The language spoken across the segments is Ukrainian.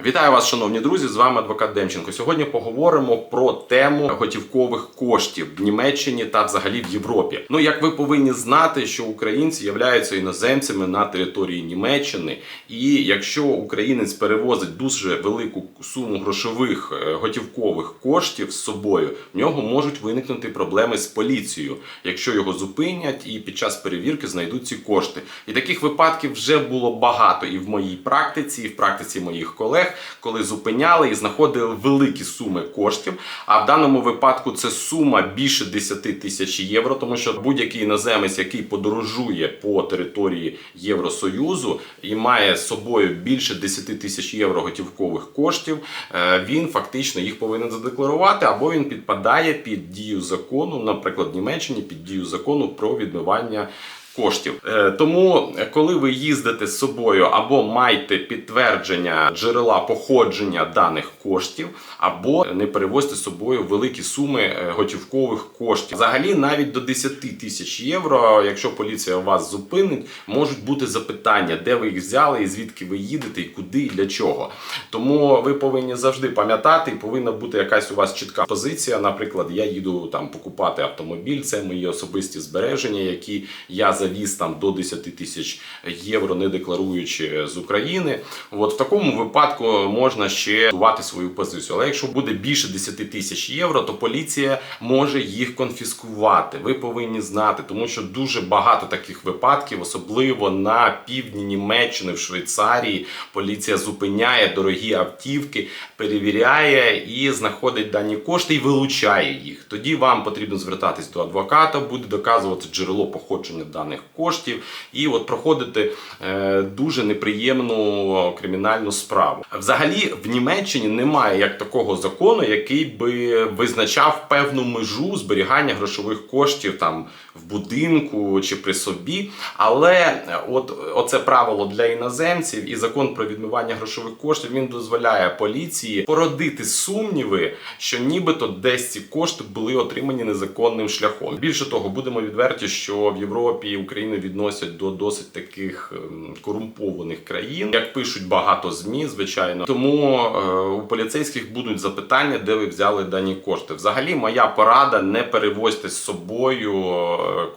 Вітаю вас, шановні друзі! З вами адвокат Демченко. Сьогодні поговоримо про тему готівкових коштів в Німеччині та взагалі в Європі. Ну як ви повинні знати, що українці являються іноземцями на території Німеччини, і якщо українець перевозить дуже велику суму грошових е, готівкових коштів з собою, в нього можуть виникнути проблеми з поліцією, якщо його зупинять і під час перевірки знайдуть ці кошти. І таких випадків вже було багато і в моїй практиці, і в практиці моїх колег, коли зупиняли і знаходили великі суми коштів. А в даному випадку це сума більше 10 тисяч євро, тому що будь-який іноземець, який подорожує по території Євросоюзу і має з собою більше 10 тисяч євро готівкових коштів, е, він фактично їх повинен задекларувати, або він підпадає під дію закону, наприклад, в Німеччині під дію закону про відмивання. Коштів Е, тому, е, коли ви їздите з собою або маєте підтвердження джерела походження даних коштів, або не перевозьте з собою великі суми е, готівкових коштів. Взагалі, навіть до 10 тисяч євро, якщо поліція вас зупинить, можуть бути запитання, де ви їх взяли, і звідки ви їдете, і куди, і для чого. Тому ви повинні завжди пам'ятати, і повинна бути якась у вас чітка позиція. Наприклад, я їду там покупати автомобіль, це мої особисті збереження, які я завіз там до 10 тисяч євро, не декларуючи з України. От в такому випадку можна ще дувати свою позицію. Але якщо буде більше 10 тисяч євро, то поліція може їх конфіскувати. Ви повинні знати, тому що дуже багато таких випадків, особливо на півдні Німеччини, в Швейцарії, поліція зупиняє дорогі автівки, перевіряє і знаходить дані кошти і вилучає їх. Тоді вам потрібно звертатись до адвоката, буде доказувати джерело походження даних коштів, і от проходити е, дуже неприємну кримінальну справу. Взагалі в Німеччині немає як такого закону, який би визначав певну межу зберігання грошових коштів там в будинку чи при собі. Але е, от оце правило для іноземців і закон про відмивання грошових коштів він дозволяє поліції породити сумніви, що нібито десь ці кошти були отримані незаконним шляхом. Більше того, будемо відверті, що в Європі Україну відносять до досить таких ем, корумпованих країн, як пишуть багато змі, звичайно. Тому е, у поліцейських будуть запитання, де ви взяли дані кошти. Взагалі, моя порада не перевозьте з собою,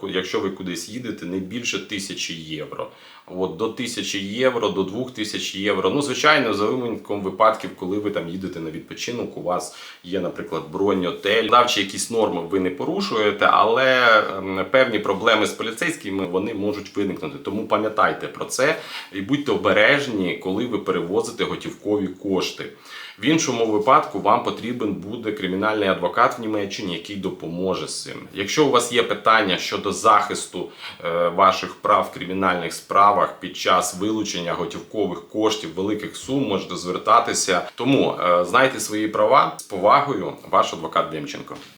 е, якщо ви кудись їдете, не більше тисячі євро. От до тисячі євро, до двох тисяч євро. Ну, звичайно, за винятком випадків, коли ви там їдете на відпочинок, у вас є, наприклад, бронь, отель. Давчі якісь норми ви не порушуєте, але ем, певні проблеми з поліцейськими вони можуть виникнути. Тому пам'ятайте про це і будьте обережні, коли ви перевозите готівкові кошти. В іншому випадку вам потрібен буде кримінальний адвокат в Німеччині, який допоможе з цим. Якщо у вас є питання щодо захисту е, ваших прав в кримінальних справах під час вилучення готівкових коштів великих сум, можете звертатися. Тому е, знайте свої права з повагою, ваш адвокат Демченко.